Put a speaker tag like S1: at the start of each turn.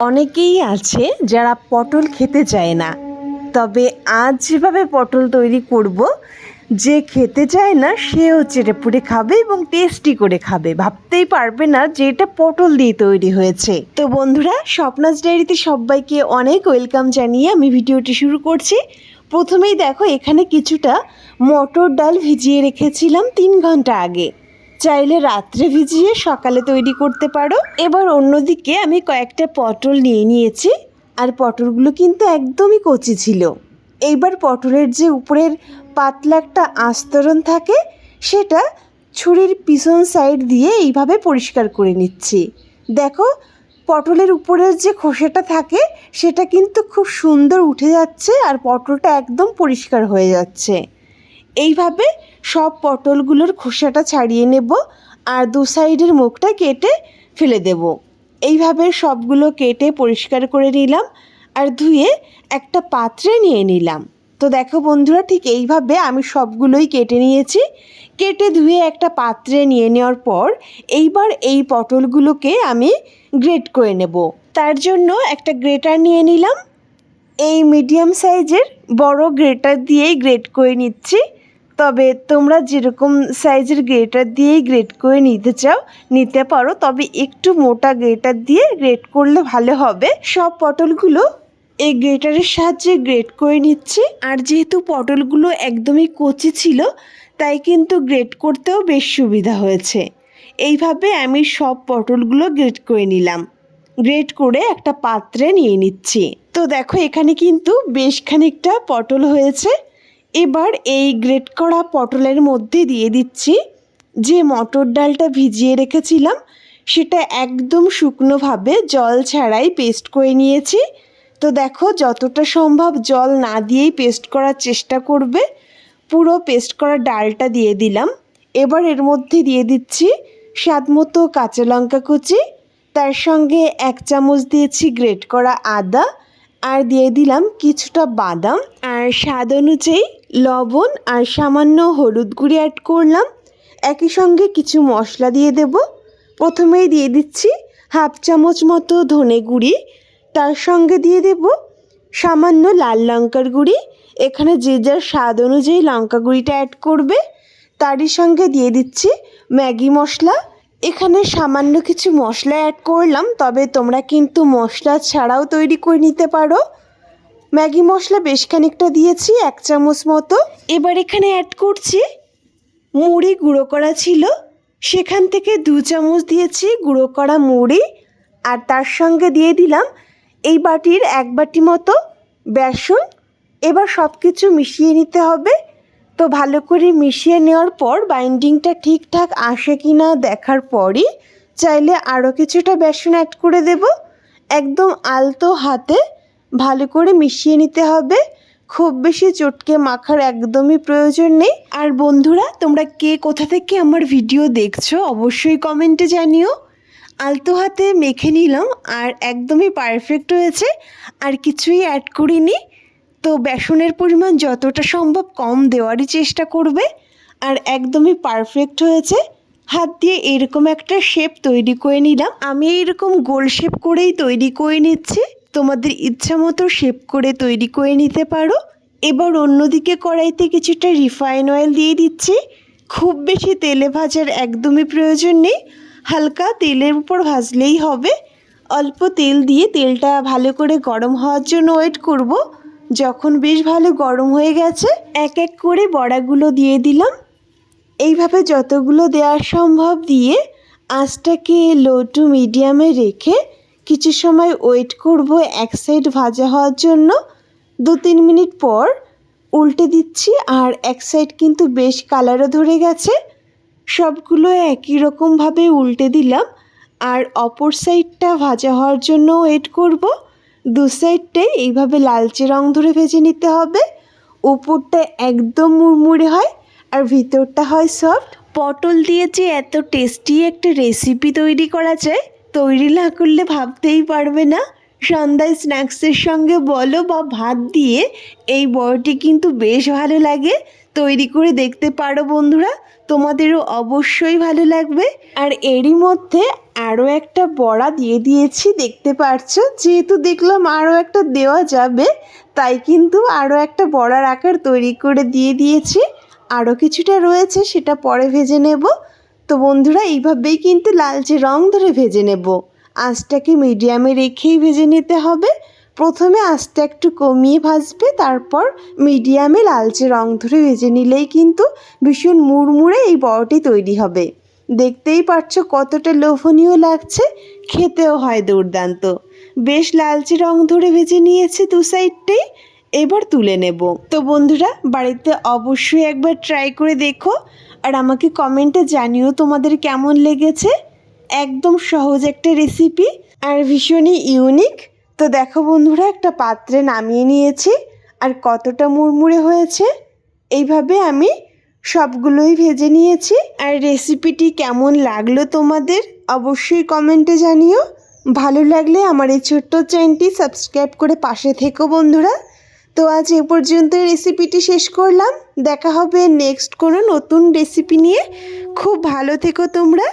S1: অনেকেই আছে যারা পটল খেতে চায় না। তবে আজ যেভাবে পটল তৈরি করব, যে খেতে চায় না, সেও চেটে পুড়ে খাবে এবং টেস্টি করে খাবে। ভাবতেই পারবে না যে এটা পটল দিয়ে তৈরি হয়েছে। তো বন্ধুরা স্বপ্নাজ ডায়েরিতে সবাইকে অনেক ওয়েলকাম জানিয়ে আমি ভিডিওটি শুরু করছি। প্রথমেই দেখো, এখানে কিছুটা মটর ডাল ভিজিয়ে রেখেছিলাম তিন ঘণ্টা আগে। চাইলে রাত্রে ভিজিয়ে সকালে তৈরি করতে পারো। এবার অন্যদিকে আমি কয়েকটা পটল নিয়ে নিয়েছি, আর পটলগুলো কিন্তু একদমই কচি ছিল। এইবার পটলের যে উপরের পাতলা একটা আস্তরণ থাকে, সেটা ছুরির পিছন সাইড দিয়ে এইভাবে পরিষ্কার করে নিচ্ছি। দেখো, পটলের উপরের যে খোসাটা থাকে, সেটা কিন্তু খুব সুন্দর উঠে যাচ্ছে আর পটলটা একদম পরিষ্কার হয়ে যাচ্ছে। এইভাবে সব পটলগুলোর খোসাটা ছাড়িয়ে নেব আর দু সাইডের মুখটা কেটে ফেলে দেব। এইভাবে সবগুলো কেটে পরিষ্কার করে নিলাম আর ধুয়ে একটা পাত্রে নিয়ে নিলাম। তো দেখো বন্ধুরা, ঠিক এইভাবে আমি সবগুলোই কেটে নিয়েছি। কেটে ধুয়ে একটা পাত্রে নিয়ে নেওয়ার পর এইবার এই পটলগুলোকে আমি গ্রেট করে নেব। তার জন্য একটা গ্রেটার নিয়ে নিলাম। এই মিডিয়াম সাইজের বড় গ্রেটার দিয়েই গ্রেট করে নিচ্ছি। তবে তোমরা যেরকম সাইজের গ্রেটার দিয়েই গ্রেট করে নিতে চাও, নিতে পারো। তবে একটু মোটা গ্রেটার দিয়ে গ্রেট করলে ভালো হবে। সব পটলগুলো এই গ্রেটারের সাহায্যে গ্রেট করে নিচ্ছি। আর যেহেতু পটলগুলো একদমই কচি ছিল, তাই কিন্তু গ্রেট করতেও বেশ সুবিধা হয়েছে। এইভাবে আমি সব পটলগুলো গ্রেট করে নিলাম। গ্রেট করে একটা পাত্রে নিয়ে নিচ্ছি। তো দেখো, এখানে কিন্তু বেশ খানিকটা পটল হয়েছে। এবার এই গ্রেট করা পটলের মধ্যে দিয়ে দিচ্ছি যে মটর ডালটা ভিজিয়ে রেখেছিলাম, সেটা একদম শুকনোভাবে জল ছাড়াই পেস্ট করে নিয়েছি। তো দেখো যতটা সম্ভব জল না দিয়েই পেস্ট করার চেষ্টা করবে। পুরো পেস্ট করা ডালটা দিয়ে দিলাম। এবার এর মধ্যে দিয়ে দিচ্ছি স্বাদ মতো কাঁচা লঙ্কা কুচি। তার সঙ্গে এক চামচ দিয়েছি গ্রেট করা আদা। আর দিয়ে দিলাম কিছুটা বাদাম। আর স্বাদ অনুযায়ী লবণ আর সামান্য হলুদ গুঁড়ি অ্যাড করলাম। একই সঙ্গে কিছু মশলা দিয়ে দেব। প্রথমেই দিয়ে দিচ্ছি হাফ চামচ মতো ধনে গুঁড়ি। তার সঙ্গে দিয়ে দেব সামান্য লাল লঙ্কার গুঁড়ি। এখানে যে যার স্বাদ অনুযায়ী লঙ্কা গুঁড়িটা অ্যাড করবে, তারই সঙ্গে দিয়ে দিচ্ছি ম্যাগি মশলা। এখানে সামান্য কিছু মশলা অ্যাড করলাম, তবে তোমরা কিন্তু মশলা ছাড়াও তৈরি করে নিতে পারো। ম্যাগি মশলা বেশ খানিকটা দিয়েছি, এক চামচ মতো। এবার এখানে অ্যাড করছি মুড়ি, গুঁড়ো করা ছিল। সেখান থেকে দু চামচ দিয়েছি গুঁড়ো করা মুড়ি। আর তার সঙ্গে দিয়ে দিলাম এই বাটির এক বাটি মতো বেসন। এবার সব কিছু মিশিয়ে নিতে হবে। তো ভালো করে মিশিয়ে নেওয়ার পর বাইন্ডিংটা ঠিকঠাক আসে কি না দেখার পরই চাইলে আরও কিছুটা বেসন অ্যাড করে দেব। একদম আলতো হাতে ভালো করে মিশিয়ে নিতে হবে। খুব বেশি চটকে মাখার একদমই প্রয়োজন নেই। আর বন্ধুরা, তোমরা কে কোথা থেকে আমার ভিডিও দেখছ, অবশ্যই কমেন্টে জানিও। আলতো হাতে মেখে নিলাম আর একদমই পারফেক্ট হয়েছে। আর কিছুই অ্যাড করিনি। তো বেসনের পরিমাণ যতটা সম্ভব কম দেওয়ারই চেষ্টা করবে। আর একদমই পারফেক্ট হয়েছে। হাত দিয়ে এরকম একটা শেপ তৈরি করে নিলাম। আমি এইরকম গোল শেপ করেই তৈরি করে নিচ্ছি। তোমাদের ইচ্ছা মতো শেপ করে তৈরি করে নিতে পারো। এবার অন্যদিকে কড়াইতে কিছুটা রিফাইন অয়েল দিয়ে দিচ্ছি। খুব বেশি তেলে ভাজার একদমই প্রয়োজন নেই। হালকা তেলের উপর ভাজলেই হবে। অল্প তেল দিয়ে তেলটা ভালো করে গরম হওয়ার জন্য ওয়েট করব। যখন বেশ ভালো গরম হয়ে গেছে, এক এক করে বড়াগুলো দিয়ে দিলাম। এইভাবে যতগুলো দেওয়া সম্ভব দিয়ে আঁচটাকে লো টু মিডিয়ামে রেখে কিছু সময় ওয়েট করব এক সাইড ভাজা হওয়ার জন্য। দু তিন মিনিট পর উল্টে দিচ্ছি আর এক সাইড কিন্তু বেশ কালারও ধরে গেছে। সবগুলো একই রকমভাবে উল্টে দিলাম আর অপর সাইডটা ভাজা হওয়ার জন্য ওয়েট করব। দু সাইডটাই এইভাবে লালচে রং ধরে ভেজে নিতে হবে। উপরটা একদম মুড়মুড়ে হয় আর ভিতরটা হয় সফট। পটল দিয়ে যে এত টেস্টি একটা রেসিপি তৈরি করা যায় তৈরি না করলে ভাবতেই পারবে না। সন্ধ্যায় স্ন্যাক্সের সঙ্গে বলো বা ভাত দিয়ে এই বড়টি কিন্তু বেশ ভালো লাগে। তৈরি করে দেখতে পারো বন্ধুরা, তোমাদেরও অবশ্যই ভালো লাগবে। আর এরই মধ্যে আরও একটা বড়া দিয়ে দিয়েছি, দেখতে পারছ? যেহেতু দেখলাম আরও একটা দেওয়া যাবে, তাই কিন্তু আরও একটা বড়ার আকার তৈরি করে দিয়ে দিয়েছি। আরও কিছুটা রয়েছে, সেটা পরে ভেজে নেব। তো বন্ধুরা, এইভাবেই কিন্তু লালচে রং ধরে ভেজে নেব। আঁচটাকে মিডিয়ামে রেখেই ভেজে নিতে হবে। প্রথমে আঁচটা একটু কমিয়ে ভাজবে, তারপর মিডিয়ামে লালচে রং ধরে ভেজে নিলেই কিন্তু ভীষণ মুড়মুড়ে এই বড়টি তৈরি হবে। দেখতেই পারছ কতটা লোভনীয় লাগছে, খেতেও হয় দুর্দান্ত। বেশ লালচে রং ধরে ভেজে নিয়েছে দু সাইডটাই এবার তুলে নেব। তো বন্ধুরা, বাড়িতে অবশ্যই একবার ট্রাই করে দেখো। আর আমাকে কমেন্টে জানিও তোমাদের কেমন লেগেছে। একদম সহজ একটা রেসিপি আর ভীষণই ইউনিক তো দেখো বন্ধুরা, একটা পাত্রে নামিয়ে নিয়েছি আর কতটা মুড়মুড়ে হয়েছে। এইভাবে আমি সবগুলোই ভেজে নিয়েছি। আর রেসিপিটি কেমন লাগল তোমাদের অবশ্যই কমেন্টে জানিও। ভালো লাগলে আমার এই ছোট্ট চ্যানেলটি সাবস্ক্রাইব করে পাশে থেকো বন্ধুরা। তো আজ এ পর্যন্ত রেসিপিটি শেষ করলাম। দেখা হবে নেক্সট কোনো নতুন রেসিপি নিয়ে। খুব ভালো থেকো তোমরা।